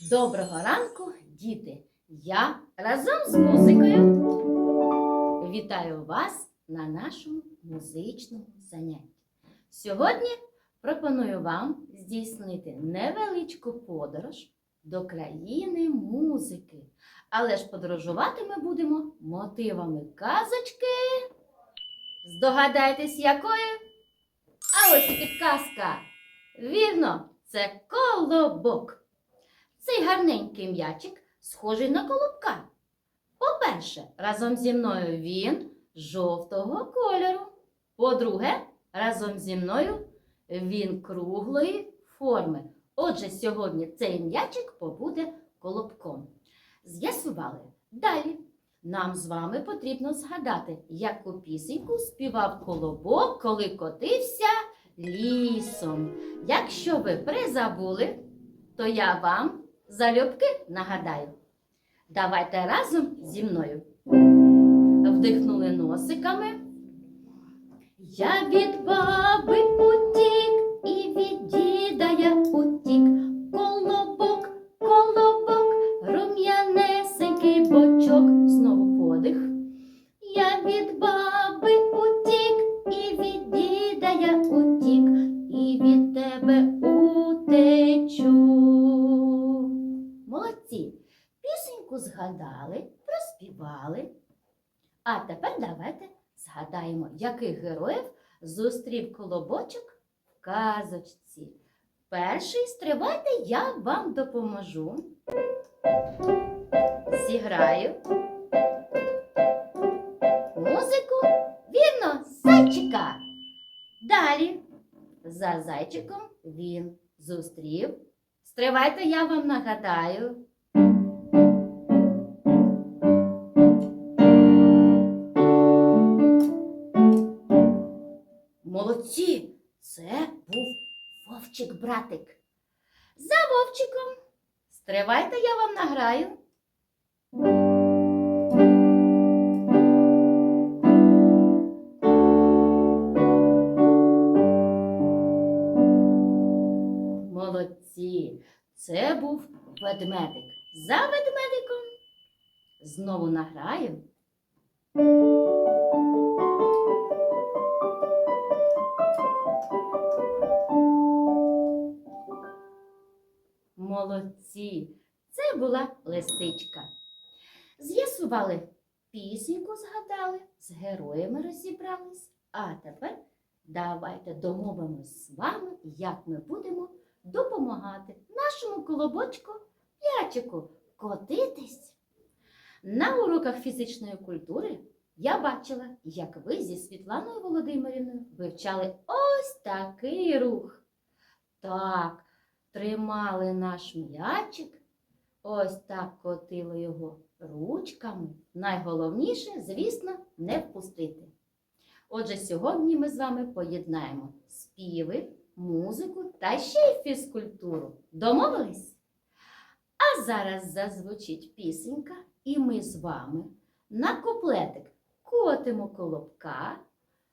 Доброго ранку, діти! Я разом з музикою вітаю вас на нашому музичному занятті. Сьогодні пропоную вам здійснити невеличку подорож до країни музики. Але ж подорожувати ми будемо мотивами казочки. Здогадайтесь, якої? А ось підказка. Вірно, це колобок. Цей гарненький м'ячик схожий на колобка. По-перше, разом зі мною він жовтого кольору. По-друге, разом зі мною він круглої форми. Отже, сьогодні цей м'ячик побуде колобком. З'ясували. Далі. Нам з вами потрібно згадати, яку пісеньку співав колобок, коли котився лісом. Якщо ви призабули, то я вам залюбки нагадаю. Давайте разом зі мною. Вдихнули носиками. Я від згадали, проспівали. А тепер давайте згадаємо, яких героїв зустрів колобочок в казочці. Перший стрибайте, я вам допоможу. Зіграю. Музику. Вірно, зайчика. Далі. За зайчиком він зустрів. Стривайте, я вам нагадаю. Молодці! Це був вовчик-братик. За вовчиком. Стривайте, я вам награю. Молодці. Це був ведмедик. За ведмедиком. Знову награю. Молодці. Це була лисичка. З'ясували пісеньку, згадали, з героями розібрались. А тепер давайте домовимось з вами, як ми будемо допомагати нашому колобочку м'ячику котитись. На уроках фізичної культури я бачила, як ви зі Світланою Володимирівною вивчали ось такий рух. Так, тримали наш м'ячик, ось так котили його ручками. Найголовніше, звісно, не впустити. Отже, сьогодні ми з вами поєднаємо співи, музику та ще й фізкультуру. Домовились? А зараз зазвучить пісенька, і ми з вами на куплетик котимо колобка,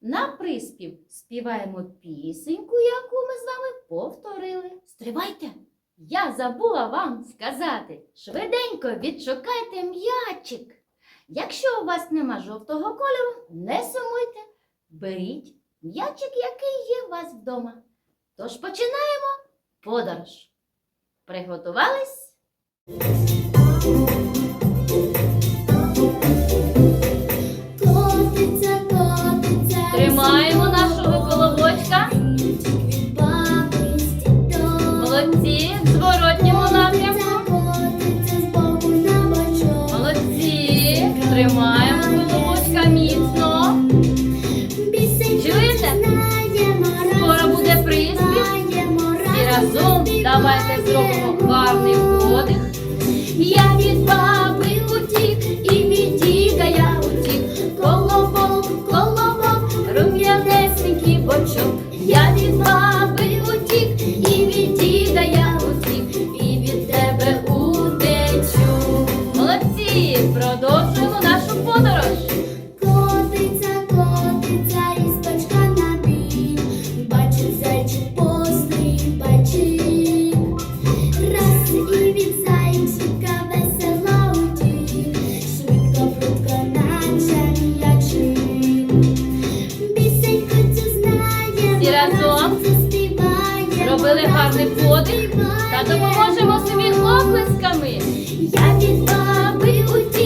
на приспів співаємо пісеньку, яку ми з вами повторили. Стривайте! Я забула вам сказати, швиденько відшукайте м'ячик. Якщо у вас нема жовтого кольору, не сумуйте, беріть м'ячик, який є у вас вдома. Тож починаємо подорож. Приготувались? Разом давайте зробимо гарний подих. Я від баби утік, і від діда я утік. Колобок, колобок, рум'янесенький бочок. Я від баби гарний подих та допоможемо собі оплесками. Я від баби утік.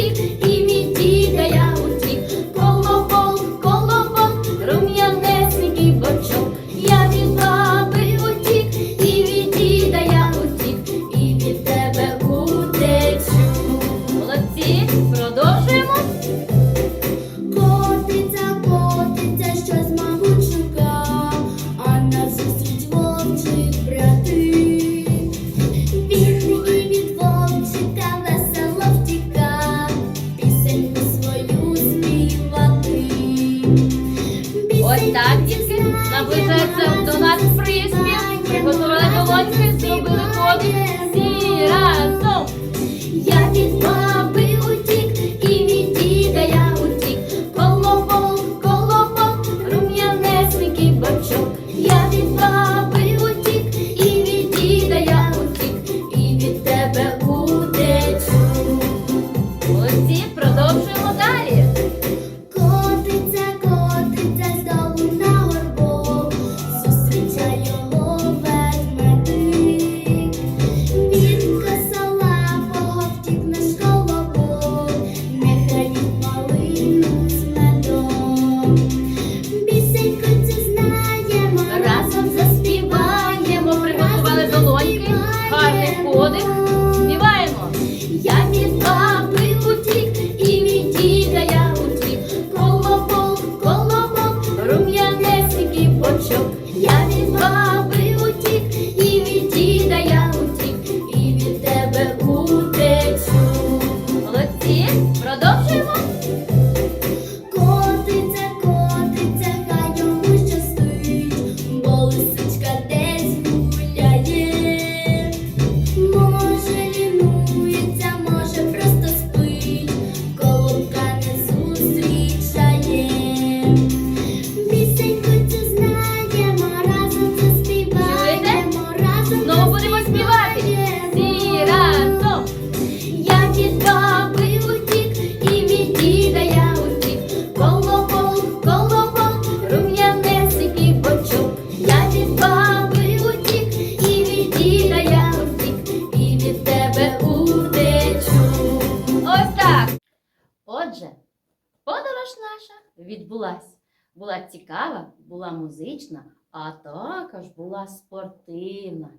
цікава, була музична, а також була спортивна.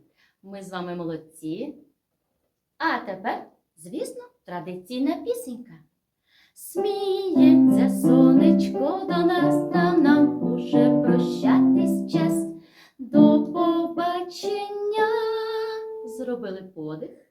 Ми з вами молодці. А тепер, звісно, традиційна пісенька. Сміється сонечко до нас, та нам уже прощатись час. До побачення. Зробили подих.